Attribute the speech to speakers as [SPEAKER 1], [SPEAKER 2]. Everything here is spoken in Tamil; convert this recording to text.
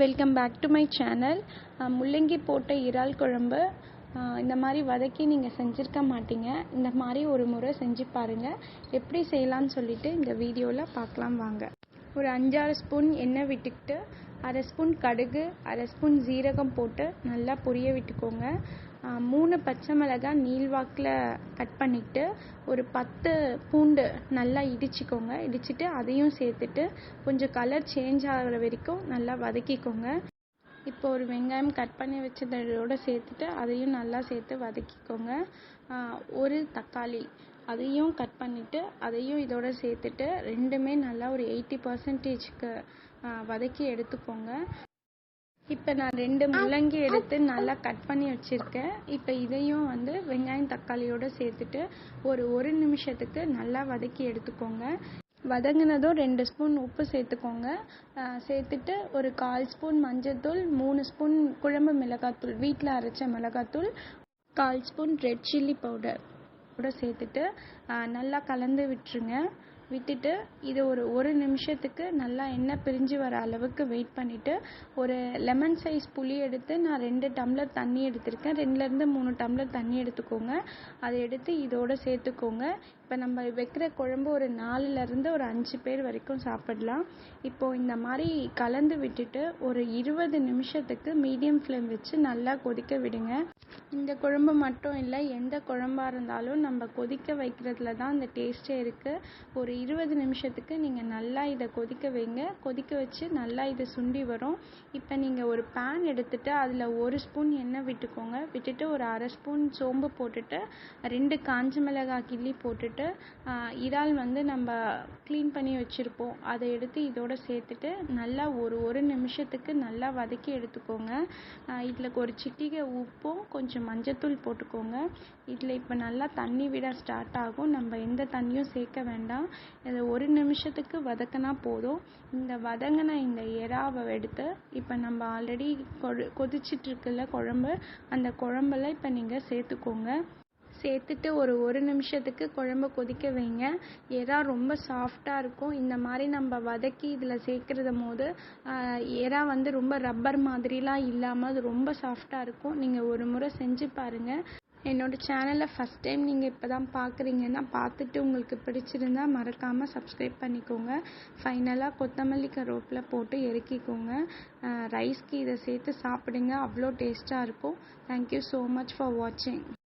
[SPEAKER 1] Welcome back to my channel முள்ளங்கி போட்ட இறால் குழம்பு. இந்த மாதிரி வதக்கி நீங்கள் செஞ்சுருக்க மாட்டீங்க. இந்த மாதிரி ஒரு முறை செஞ்சு பாருங்கள் எப்படி செய்யலாம்னு சொல்லிட்டு இந்த வீடியோவில் பார்க்கலாம் வாங்க. ஒரு அஞ்சாறு ஸ்பூன் எண்ணெய் விட்டுக்கிட்டு அரை ஸ்பூன் கடுகு அரை ஸ்பூன் ஜீரகம் போட்டு நல்லா பொரிய விட்டுக்கோங்க. மூணு பச்சை மிளகாய் நீள்வாக்கில் கட் பண்ணிவிட்டு ஒரு பத்து பூண்டு நல்லா இடிச்சுக்கோங்க. இடிச்சிட்டு அதையும் சேர்த்துட்டு கொஞ்சம் கலர் சேஞ்ச் ஆகிற வரைக்கும் நல்லா வதக்கிக்கோங்க. இப்போ ஒரு வெங்காயம் கட் பண்ணி வச்சதோட சேர்த்துட்டு அதையும் நல்லா சேர்த்து வதக்கிக்கோங்க. ஒரு தக்காளி அதையும் கட் பண்ணிவிட்டு அதையும் இதோட சேர்த்துட்டு ரெண்டுமே நல்லா ஒரு எயிட்டி பர்சன்டேஜ்க்கு வதக்கி எடுத்துக்கோங்க. இப்போ நான் ரெண்டு முள்ளங்கி எடுத்து நல்லா கட் பண்ணி வச்சுருக்கேன். இப்போ இதையும் வந்து வெங்காயம் தக்காளியோட சேர்த்துட்டு ஒரு ஒரு நிமிஷத்துக்கு நல்லா வதக்கி எடுத்துக்கோங்க. வதங்கினதும் ரெண்டு ஸ்பூன் உப்பு சேர்த்துக்கோங்க. சேர்த்துட்டு ஒரு கால் ஸ்பூன் மஞ்சள்தூள் மூணு ஸ்பூன் குழம்பு மிளகாத்தூள் வீட்டில் அரைச்ச மிளகாத்தூள் கால் ஸ்பூன் ரெட் சில்லி பவுடர் கூட சேர்த்துட்டு நல்லா கலந்து விட்டுருங்க. விட்டுட்டு இது ஒரு ஒரு நிமிஷத்துக்கு நல்லா எண்ணெய் பிரிஞ்சு வர அளவுக்கு வெயிட் பண்ணிவிட்டு ஒரு லெமன் சைஸ் புளி எடுத்து நான் ரெண்டு டம்ளர் தண்ணி எடுத்திருக்கேன். ரெண்டுலேருந்து மூணு டம்ளர் தண்ணி எடுத்துக்கோங்க. அதை எடுத்து இதோட சேர்த்துக்கோங்க. இப்போ நம்ம வைக்கிற குழம்பு ஒரு நாலுலேருந்து ஒரு அஞ்சு பேர் வரைக்கும் சாப்பிடலாம். இப்போது இந்த மாதிரி கலந்து விட்டுட்டு ஒரு இருபது நிமிஷத்துக்கு மீடியம் ஃப்ளேம் வச்சு நல்லா கொதிக்க விடுங்க. இந்த குழம்பு மட்டும் இல்லை எந்த குழம்பாக இருந்தாலும் நம்ம கொதிக்க வைக்கிறதுல தான் அந்த டேஸ்ட்டே இருக்குது ஒரு இருபது நிமிஷத்துக்கு நீங்கள் நல்லா இதை கொதிக்க வைங்க. கொதிக்க வச்சு நல்லா இது சுண்டி வரும். இப்போ நீங்கள் ஒரு பேன் எடுத்துகிட்டு அதில் ஒரு ஸ்பூன் எண்ணெய் விட்டுக்கோங்க. விட்டுட்டு ஒரு அரை ஸ்பூன் சோம்பு போட்டுட்டு ரெண்டு காஞ்ச மிளகாய் கிள்ளி போட்டுட்டு போட்டு இறால் வந்து நம்ம க்ளீன் பண்ணி வச்சுருப்போம். அதை எடுத்து இதோட சேர்த்துட்டு நல்லா ஒரு ஒரு நிமிஷத்துக்கு நல்லா வதக்கி எடுத்துக்கோங்க. இதில் ஒரு சிட்டிகை உப்பும் கொஞ்சம் மஞ்சத்தூள் போட்டுக்கோங்க. இதில் இப்போ நல்லா தண்ணி விட ஸ்டார்ட் ஆகும். நம்ம எந்த தண்ணியும் சேர்க்க வேண்டாம். இதை ஒரு நிமிஷத்துக்கு வதக்கினா போதும். இந்த வதங்கின இந்த எறாவை எடுத்து இப்போ நம்ம ஆல்ரெடி கொ கொதிச்சிட்டுருக்குல குழம்பு அந்த குழம்பெல்லாம் இப்போ நீங்கள் சேர்த்துக்கோங்க. சேர்த்துட்டு ஒரு ஒரு நிமிஷத்துக்கு குழம்ப கொதிக்க வைங்க. எறா ரொம்ப சாஃப்டாக இருக்கும். இந்த மாதிரி நம்ம வதக்கி இதில் சேர்க்குறது போது எறா வந்து ரொம்ப ரப்பர் மாதிரிலாம் இல்லாமல் அது ரொம்ப சாஃப்டாக இருக்கும். நீங்கள் ஒரு முறை செஞ்சு பாருங்கள் என்னோட சேனலை ஃபஸ்ட் டைம் நீங்கள் இப்போ தான் பார்க்குறீங்கன்னா பார்த்துட்டு உங்களுக்கு பிடிச்சிருந்தா மறக்காமல் சப்ஸ்கிரைப் பண்ணிக்கோங்க. ஃபைனலாக கொத்தமல்லி கருவேப்பில் போட்டு இறக்கிக்கோங்க. ரைஸ்க்கு இதை சேர்த்து சாப்பிடுங்க. அவ்வளோ டேஸ்ட்டாக இருக்கும். தேங்க்யூ ஸோ மச் ஃபார் வாட்சிங்